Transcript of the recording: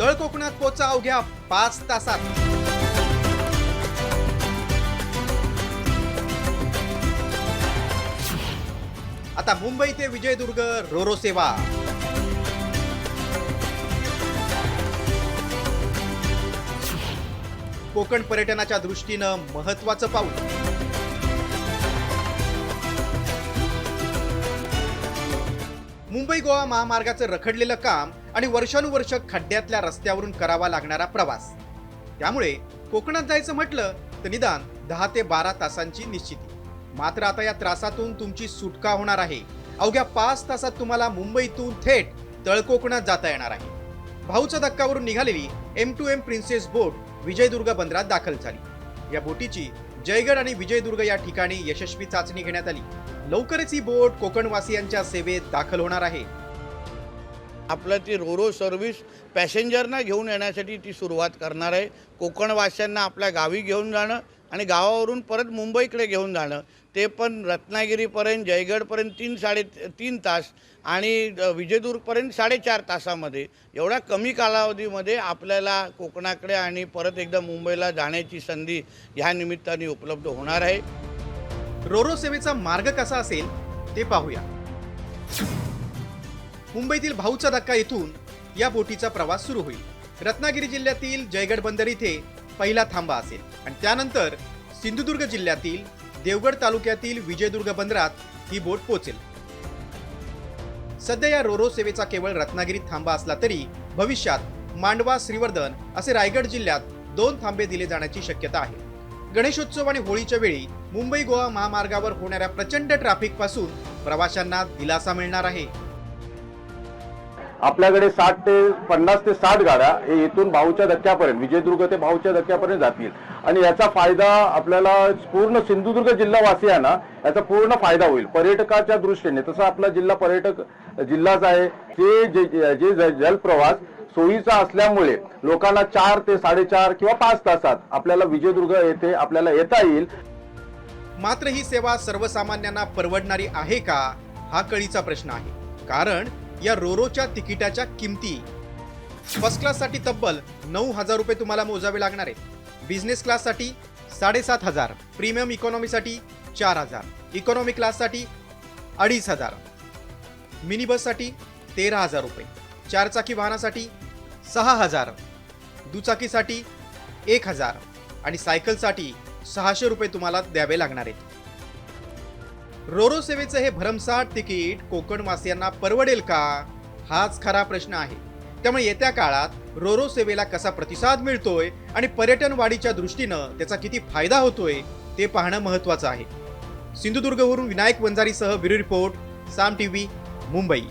तळ कोकणात पोचा अवघ्या पाच तासात. आता मुंबई ते विजयदुर्ग रोरो सेवा. कोकण पर्यटनाच्या दृष्टीनं महत्वाचं पाऊल. मुंबई गोवा महामार्गाचं रखडलेलं काम आणि वर्षानुवर्ष खड्ड्यातल्या रस्त्यावरून करावा लागणारा प्रवास. त्यामुळे कोकणात जायचं म्हटलं तर निदान दहा ते बारा तासांची निश्चिती. मात्र आता या त्रासातून तुमची सुटका होणार आहे. अवघ्या पाच तासात तुम्हाला मुंबईतून थेट तळकोकणात जाता येणार आहे. भाऊचा धक्कावरून निघालेली M two M princess boat Vijaydurg बंदरात दाखल झाली. या बोटीची जयगड आणि विजयदुर्ग या ठिकाणी यशस्वी चाचणी घेण्यात आली. लवकरच ही बोट कोकणवासियांच्या सेवेत दाखल होणार आहे. आपलं ती रोरो सर्व्हिस पॅसेंजरना घेऊन येण्यासाठी ती सुरुवात करणार आहे. कोकणवासियांना आपल्या गावी घेऊन जाणं आणि गावावरून परत मुंबईकडे घेऊन जाणं. ते पण रत्नागिरीपर्यंत जयगडपर्यंत तीन साडे तीन तास आणि अ, विजयदुर्गपर्यंत साडेचार तासामध्ये. एवढ्या कमी कालावधीमध्ये आपल्याला कोकणाकडे आणि परत एकदा मुंबईला जाण्याची संधी ह्या निमित्ताने उपलब्ध होणार आहे. रोरो सेवेचा मार्ग कसा असेल ते पाहूया. मुंबईतील भाऊचा धक्का येथून या बोटीचा प्रवास सुरू होईल. रत्नागिरी जिल्ह्यातील जयगड बंदर इथे पहिला थांबा असेल. आणि त्यानंतर सिंधुदुर्ग जिल्ह्यातील देवगड तालुक्यातील विजयदुर्ग बंदरात ही बोट पोहोचेल. सध्या या रोरो सेवेचा केवळ रत्नागिरीत थांबा असला तरी भविष्यात मांडवा श्रीवर्धन असे रायगड जिल्ह्यात दोन थांबे दिले जाण्याची शक्यता आहे. गणेशोत्सव आणि होळीच्या वेळी मुंबई गोवा महामार्गावर होणाऱ्या प्रचंड ट्रॅफिकपासून प्रवाशांना दिलासा मिळणार आहे. आपल्याकडे साठ ते पन्नास ते साठ गाड्या हे इथून भाऊच्या धक्क्यापर्यंत विजयदुर्ग ते भाऊच्या धक्क्यापर्यंत जातील. आणि याचा फायदा आपल्याला पूर्ण सिंधुदुर्ग जिल्हावासियांना याचा पूर्ण फायदा होईल. पर्यटकाच्या दृष्टीने तसं आपला जिल्हा पर्यटक जिल्हाच आहे. ते जे जे जलप्रवास सोयीचा असल्यामुळे लोकांना चार ते साडेचार किंवा पाच तासात आपल्याला विजयदुर्ग येथे आपल्याला येता येईल. मात्र ही सेवा सर्वसामान्यांना परवडणारी आहे का? हा कळीचा प्रश्न आहे. कारण या रोरोच्या तिकिटाच्या किमती. फर्स्ट क्लाससाठी तब्बल नऊ हजार रुपये तुम्हाला मोजावे लागणार आहेत. बिझनेस क्लाससाठी साडेसात हजार. प्रीमियम इकॉनॉमीसाठी चार हजार. इकॉनॉमी क्लाससाठी अडीच हजार. मिनी बससाठी तेरा हजार रुपये. चारचाकी वाहनासाठी सहा हजार. दुचाकीसाठी एक हजार. आणि सायकलसाठी सहाशे रुपये तुम्हाला द्यावे लागणार आहेत. रोरो सेवेचं हे भरमसाठ तिकीट कोकणवासियांना परवडेल का? हाच खरा प्रश्न आहे. त्यामुळे येत्या काळात रोरो सेवेला कसा प्रतिसाद मिळतोय आणि पर्यटन वाढीच्या दृष्टीनं त्याचा किती फायदा होतोय ते पाहणं महत्वाचं आहे. सिंधुदुर्गवरून Vinayak वंजारीसह bureau report Saam TV Mumbai.